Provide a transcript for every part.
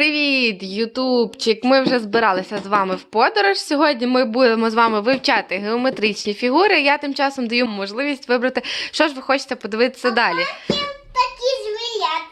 Привіт, Ютубчик! Ми вже збиралися з вами в подорож. Сьогодні ми будемо з вами вивчати геометричні фігури. Я тим часом даю можливість вибрати, що ж ви хочете подивитися далі.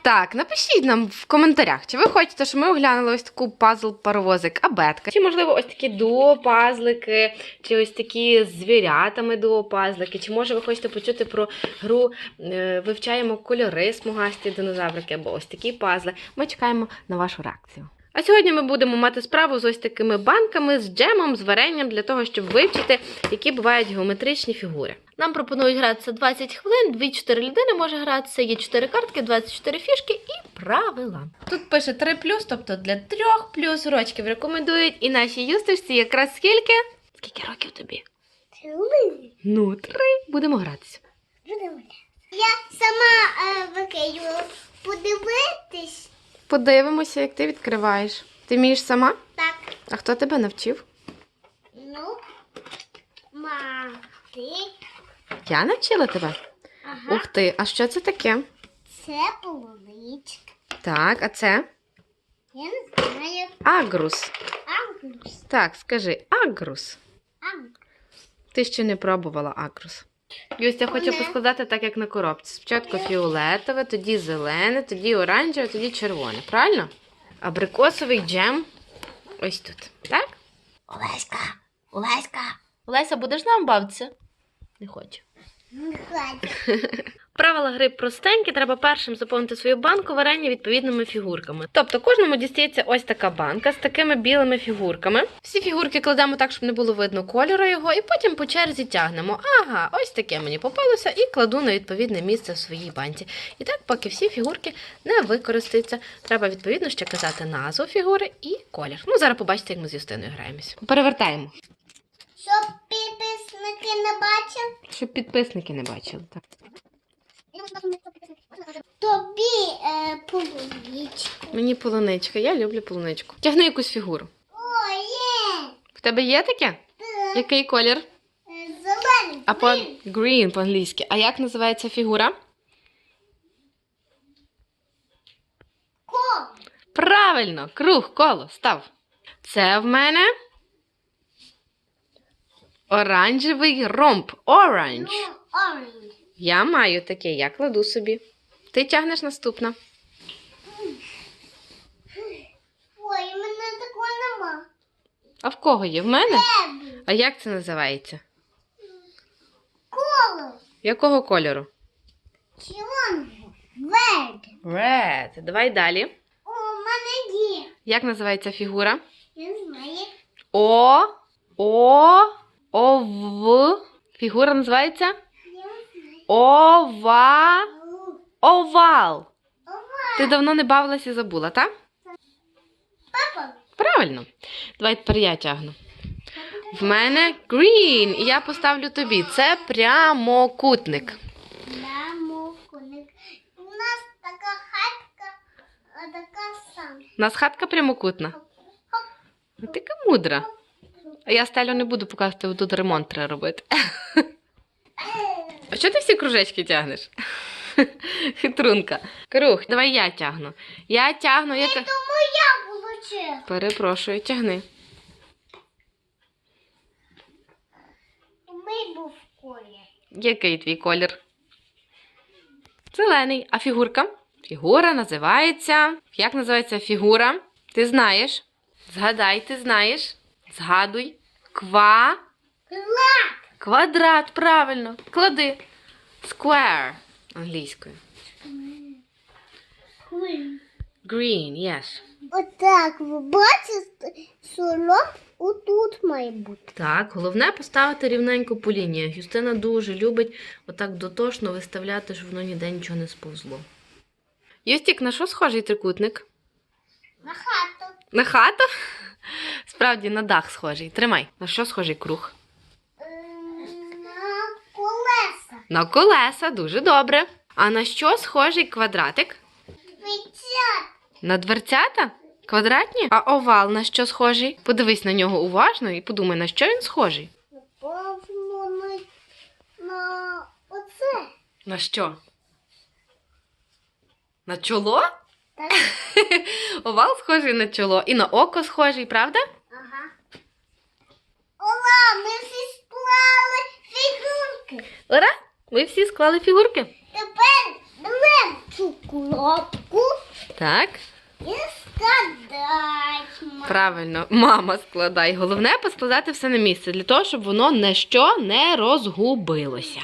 Так, напишіть нам в коментарях, чи ви хочете, щоб ми оглянули ось таку пазл-паровозик абетка. Чи, можливо, ось такі дуопазлики, чи ось такі з звірятами дуопазлики, чи може ви хочете почути про гру е, вивчаємо кольори смугасті динозаврики або ось такі пазли. Ми чекаємо на вашу реакцію. А сьогодні ми будемо мати справу з ось такими банками, з джемом, з варенням для того, щоб вивчити, які бувають геометричні фігури. Нам пропонують гратися 20 хвилин, 2-4 людини може гратися, є 4 картки, 24 фішки і правила. Тут пише 3 тобто для 3 плюс рочків рекомендують. І нашій юсточці якраз скільки? Скільки років тобі? Три. Ну, 3. Будемо гратися. Я сама е, викидаю подивитись. Подивимося, як ти відкриваєш. Ти вмієш сама? Так, А хто тебе навчив? ну, мати. Я навчила тебе. Ага. Ух ти, а що це таке? Це полуничка. Так, а це Я не знаю. агрус. Ангус. Так, скажи агрус. Ангус. Ти ще не пробувала агрус. Юсь, я хочу Ні. поскладати так, як на коробці. Спочатку фіолетове, тоді зелене, тоді оранжеве, тоді червоне. Правильно? Абрикосовий джем. Ось тут. Так? Олеська. Олеська. Леся, будеш нам бавитися? Не хочу. Правила гри простенькі, треба першим заповнити свою банку варення відповідними фігурками. Тобто кожному дістається ось така банка з такими білими фігурками. Всі фігурки кладемо так, щоб не було видно кольору його, і потім по черзі тягнемо. Ага, ось таке мені попалося, і кладу на відповідне місце в своїй банці. І так, поки всі фігурки не використаються, треба відповідно ще казати назву фігури і колір. Ну, зараз побачите, як ми з Юстиною граємось. Перевертаємо, Щоб підписники не бачили. щоб підписники не бачили. Так. Тобі е, полуничку. Мені полуничка, я люблю полуничку. Тягни якусь фігуру. О, є. В тебе є таке? Е, Який колір? е, Зелений. А по green. по-англійськи. А як називається фігура? Кол. Правильно, круг, коло, став. Це в мене оранжевий ромб. Оранж. Ну, orange. Я маю таке, я кладу собі. Ти тягнеш наступна. Ой, у мене такого нема. А в кого є? В мене? А як це називається? Коло. Якого кольору? Червоного. Red. Red. Давай далі. О, у мене є. Як називається фігура? Я не знаю. О. О. Ов. Фігура називається? Ова. Овал. Ти давно не бавилася і забула, так? Папа. Правильно. Давай тепер я тягну. В мене green, і я поставлю тобі. Це прямокутник. Мамо, коник. У нас така хатка, а така сам. У нас хатка прямокутна. Ти мудра. Я стелю не буду показувати, бо тут ремонт треба робити. А що ти всі кружечки тягнеш? Хитрунка. Круг, давай я тягну. Я тягну, я тягну. Перепрошую, тягни. Ми був колір. Який твій колір? Зелений. А фігурка? Фігура називається. Як називається фігура? Ти знаєш? Згадай, ти знаєш. Згадуй. Ква. Клад. Квадрат, правильно. Клади. Square англійською. Green, yes. Отак, ви бачите, солом отут має бути. Так, головне поставити рівненько по лініях. Юстина дуже любить отак дотошно виставляти, щоб воно ніде нічого не сповзло. Юстік, на що схожий трикутник? На хату. На хату? Справді, на дах схожий. Тримай. На що схожий круг? На колеса. На колеса, дуже добре. А на що схожий квадратик? Витят. На дверцята? Квадратні? А овал на що схожий? Подивись на нього уважно і подумай, на що він схожий. Напевно, на, на оце. На що? На чоло? Так. Овал схожий на чоло і на око схожий, правда? Ага. Ола, ми всі склали фігурки. Ура! Ви всі склали фігурки? Тепер беремо цю коробку Так. і складаємо. Правильно, мама складай. Головне поскладати все на місце для того, щоб воно не що не розгубилося.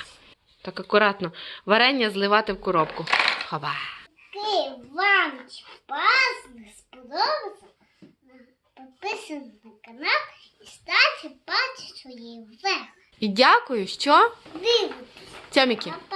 Так акуратно. Варення зливати в коробку. Хоба. Який вам не сподобався, підписуйтесь на канал і ставте пальчик свої вверх. І дякую, що Дивитесь. тяміки. Па-па.